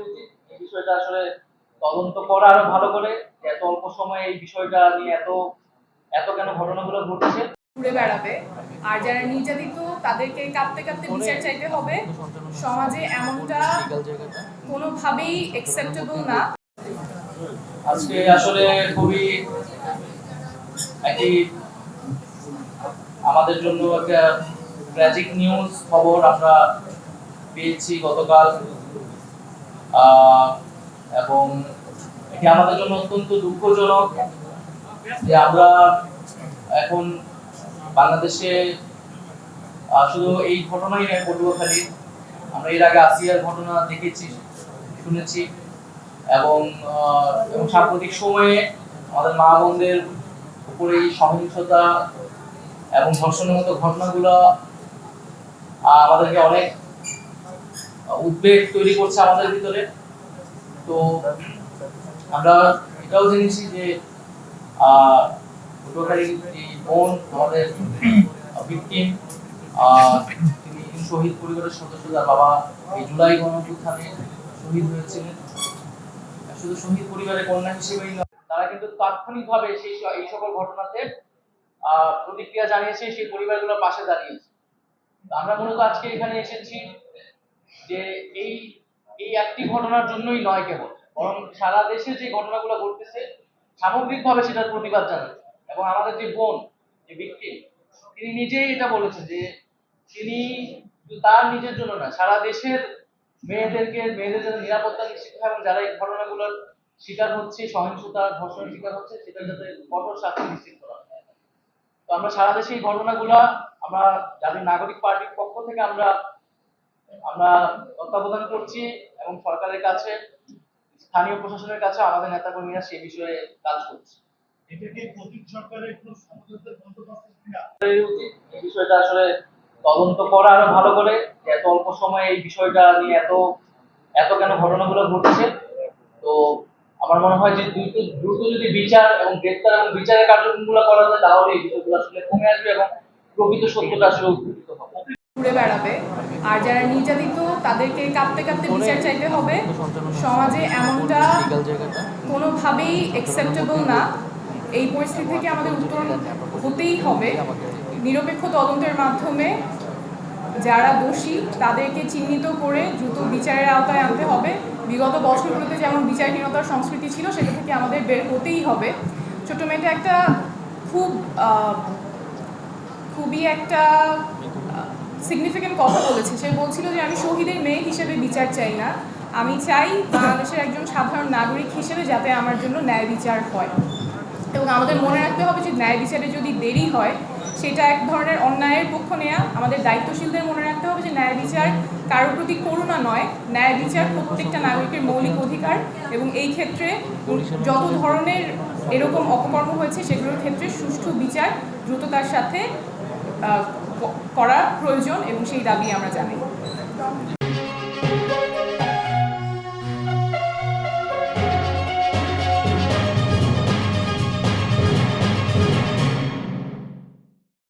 উচিত এই বিষয়টা আসলে তদন্ত করা আরও ভালো করে এত অল্প সময়ে এই বিষয়টা নিয়ে এত এত কেন ঘটনাগুলো ঘটছে? ঘুরে বেড়াবে। আর যারা নির্যাতিত তাদেরকে কাঁপতে কাঁপতে বিচার চাইতে হবে। সমাজে এমনটা কোনোভাবেই অ্যাকসেপ্টেবল না। আজকে আসলে খুবই একটি আমাদের জন্য একটা ট্র্যাজিক নিউজ খবর আমরা পেয়েছি গতকাল। এবং এটি আমাদের জন্য অত্যন্ত দুঃখজনক যে আমরা এখন বাংলাদেশে শুধু এই ঘটনাই নয়, পটুয়াখালী, আমরা এর আগে আসিয়ার ঘটনা দেখেছি, শুনেছি। এবং এবং সাম্প্রতিক সময়ে আমাদের মা বোনদের উপরে এই সহিংসতা এবং ধর্ষণের মতো ঘটনাগুলো আমাদেরকে অনেক উদ্বেগ তৈরি করছে আমাদের ভিতরে। তো আমরা এটাও জেনেছি যে ভিকটিম তিনি শহীদ পরিবারের সদস্য, যার বাবা এই জুলাই গণঅভ্যুত্থানে শহীদ হয়েছিলেন। শুধু শহীদ পরিবারের কন্যা হিসেবেই নয়, তারা কিন্তু তাৎক্ষণিকভাবে সেই এই সকল ঘটনাতে প্রতিক্রিয়া জানিয়েছে, সেই পরিবারগুলোর পাশে দাঁড়িয়েছে। আমরা মূলত আজকে এখানে এসেছি যে এই এই একটি ঘটনার জন্যই নয় কেবল, বরং সারা দেশে যে ঘটনাগুলো ঘটতেছে, সামগ্রিকভাবে সেটার প্রতিবাদ জানাচ্ছে। এবং আমাদের যে বোন, যে ব্যক্তি তিনি নিজেই এটা বলেছেন যে তিনি তার নিজের জন্য না সারা দেশের মেয়েদেরকে, মেয়েদের জন্য নিরাপত্তা নিশ্চিত হয় এবং যারা এই ঘটনাগুলোর শিকার হচ্ছে, সহিংসতা ধর্ষণের শিকার হচ্ছে সেটা যাতে কঠোর শাস্তি নিশ্চিত করা তো আমরা সারা দেশে এই ঘটনাগুলা, আমরা জাতীয় নাগরিক পার্টির পক্ষ থেকে আমরা আমরা তত্ত্বাবধান করছি এবং সরকারের কাছে স্থানীয় প্রশাসনের কাছে আমাদের নেতাকর্মীরা সেই বিষয়ে কাজ করছে। এই বিষয়টা আসলে তদন্ত করা আরও ভালো করে এত অল্প সময়ে এই বিষয়টা নিয়ে এত এত কেন ঘটনাগুলো ঘটছে? তো আমার মনে হয় যে দ্রুত দ্রুত যদি বিচার এবং গ্রেপ্তার এবং বিচারের কার্যক্রমগুলো করা যায় তাহলে এই বিষয়গুলো আসলে কমে আসবে এবং প্রকৃত সত্যটা আসলে ঘুরে বেড়াবে। আর যারা নির্যাতিত তাদেরকে কাঁপতে কাঁপতে বিচার চাইতে হবে। সমাজে এমনটা কোনোভাবেই অ্যাকসেপ্টেবল না। এই পরিস্থিতি থেকে আমাদের উত্তরণ হতেই হবে। নিরপেক্ষ তদন্তের মাধ্যমে যারা দোষী তাদেরকে চিহ্নিত করে দ্রুত বিচারের আওতায় আনতে হবে। বিগত বছরগুলোতে যেমন বিচারহীনতার সংস্কৃতি ছিল সেটা থেকে আমাদের বের হতেই হবে। ছোট মেয়েটা একটা খুব আহ, খুবই একটা সিগনিফিকেন্ট কথা বলেছে। সে বলছিল যে, আমি শহীদের মেয়ে হিসেবে বিচার চাই না। আমি চাই বাংলাদেশের একজন সাধারণ নাগরিক হিসেবে যাতে আমার জন্য ন্যায় বিচার হয়। এবং আমাদের মনে রাখতে হবে যে, ন্যায় বিচারে যদি দেরি হয়, সেটা এক ধরনের অন্যায়ের পক্ষ নেয়া। আমাদের দায়িত্বশীলদের মনে রাখতে হবে যে, ন্যায় বিচার কারোর প্রতি করুণা নয়। ন্যায় বিচার প্রত্যেকটা নাগরিকের মৌলিক অধিকার এবং এই ক্ষেত্রে যত ধরনের এরকম অপকর্ম হয়েছে, সেগুলোর ক্ষেত্রে সুষ্ঠু বিচার দ্রুততার সাথে করা প্রয়োজন এবং সেই দাবি আমরা জানাই